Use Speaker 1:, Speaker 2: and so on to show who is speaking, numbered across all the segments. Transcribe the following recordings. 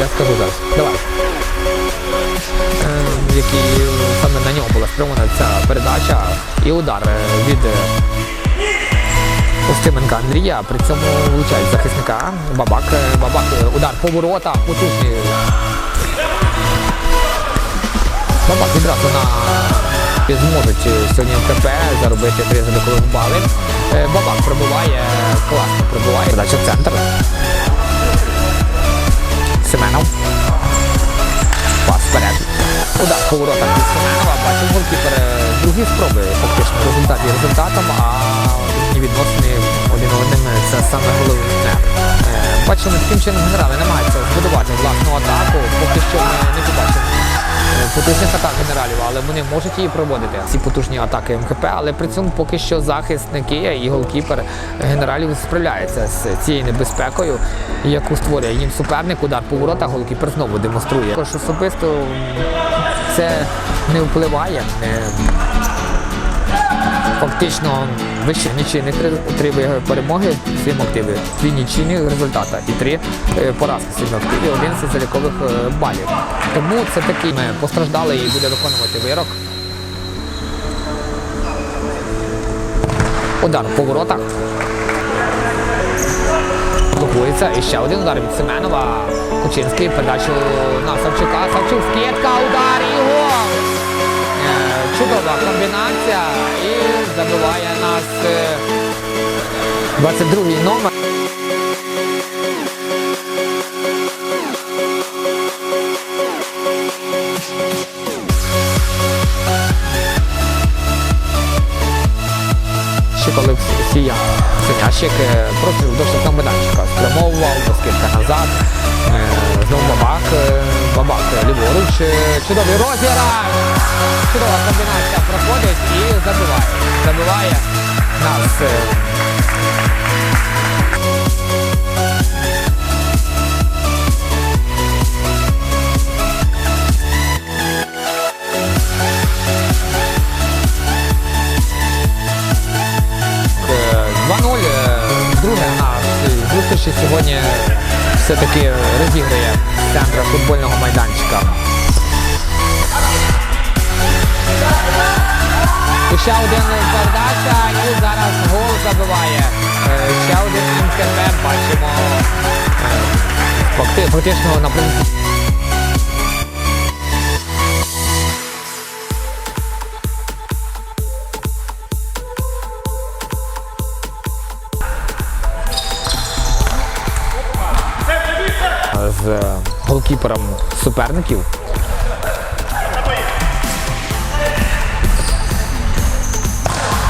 Speaker 1: Я скажу зараз. Давай. Е, який саме на нього була спрямована ця передача і удар е, від е, Устименка Андрія. При цьому влучають захисника. Бабак, бабак, удар по ворота, потужний. Бабак відразу на зможуть сьогодні КП заробити три за балів. Е, Бабак пробиває, класно пробиває. Передача в центр. Семенов. Пас вперед. Удар по воротах від Семенова. Бачимо голкіпер е, другі спроби фактично результат є результатом, а їхні відносини один одним це саме головне. Е, Бачимо, таким чином генерали намагаються збудувати власну атаку. Поки що не побачимо потужних атак генералів, але вони можуть її проводити. Ці потужні атаки МКП, але при цьому поки що захисники і голкіпер генералів справляються з цією небезпекою, яку створює їм суперник. Удар по воротах голкіпер знову демонструє. Також особисто це не впливає. Фактично вище нічийних три ви- перемоги, сім активів, дві нічийних результати і три е, поразки сім активів, 11 залікових е, балів. Тому це такий ми постраждали і буде виконувати вирок. Удар по воротах. Блокується. І ще один удар від Семенова. Кучинський передачу на Савчука. Савчук забиває нас е, 22-й номер. Щик Олексія Синящик е, проти досить майданчика. Спрямовував, скидка назад. Ліворуч. Чудовий розіграш. Чудова комбінація проходить і забиває. Забиває нас. е, 2-0. Е, Друге на зустрічі сьогодні все-таки розіграє з центра футбольного майданчика. І ще один передача і зараз гол забиває. Е, Ще один МКП бачимо. е, факти- Фактично на принципі. З голкіпером суперників.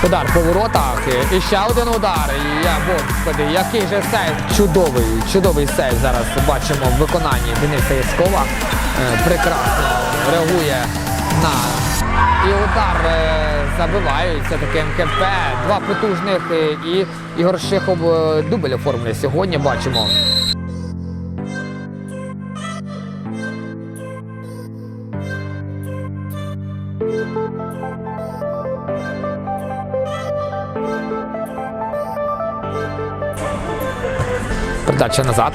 Speaker 1: Удар по воротах. І ще один удар. І господи, який же сейв. Чудовий, чудовий сейв зараз бачимо в виконанні Дениса Яскова. Е, Прекрасно реагує на і удар е, забивають. Це таке МКП. Два потужних е, і Ігор Шихов дубль оформлює сьогодні. Бачимо. Передача назад.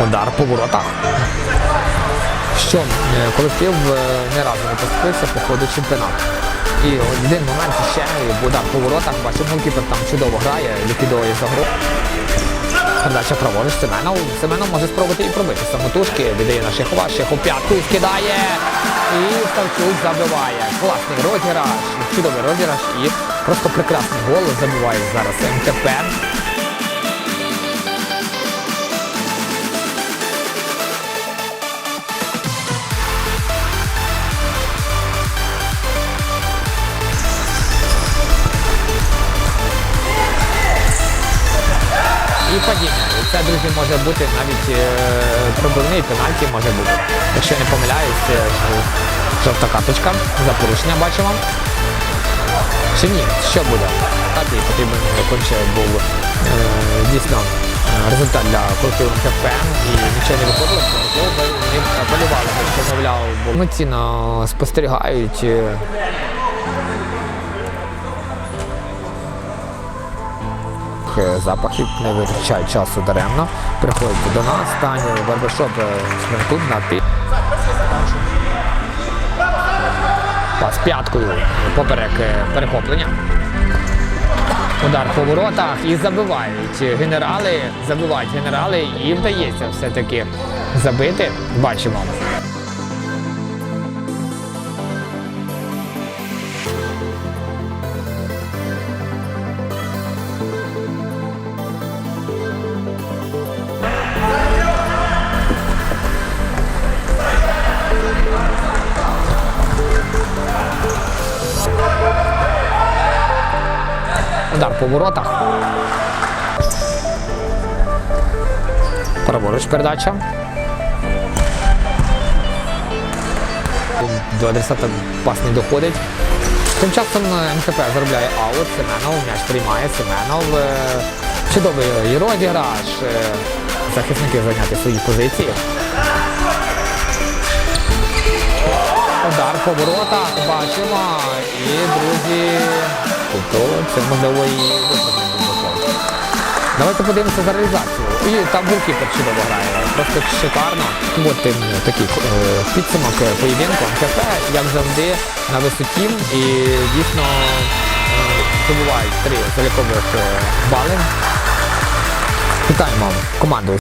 Speaker 1: Удар по воротах. Що е, колектив е, не разу не поступився по ходу чемпіонату. І один момент ще удар по воротах. Бачимо, голкіпер там чудово грає, ліквідує за гру. Передача праворуч Семенов. Семенов може спробувати і пробити самотужки. Віддає на Шехова. Шехов п'ятку скидає. І Ставчук забиває. Класний розіграш, чудовий розіграш і просто прекрасний гол забиває зараз МТП. І падіння. Це, друзі, може бути навіть е, пробивний пенальті може бути. Якщо не помиляюсь, жовта карточка за порушення бачимо. Чи ні? Що буде? І потрібен конче був е, дійсно е, результат для колективу КПМ і нічого не виходило, вони полювали, що мовляв, бо емоційно спостерігають. е, е, запахів, не витрачають часу даремно. Приходьте до нас, Таню, барбершоп е, тут на ти. Пас п'яткою поперек е, перехоплення. Удар по воротах і забивають генерали, забивають генерали і вдається все-таки забити. Бачимо. Удар по воротах. Праворуч передача. До адресата пас не доходить. Тим часом е, МКП заробляє аут. Семенов м'яч приймає. Семенов. е, Чудовий розіграш. е, Захисники зайняти свої позиції. Удар по воротах, бачимо. І, друзі, тобто це можливо і було. Давайте подивимося за реалізацію. І там голкіпер чудово грає. Просто шикарно. От ем, такий е, підсумок поєдинку МКП, як завжди, на висоті. І дійсно е, здобувають три залікових е, бали. Вітаємо команду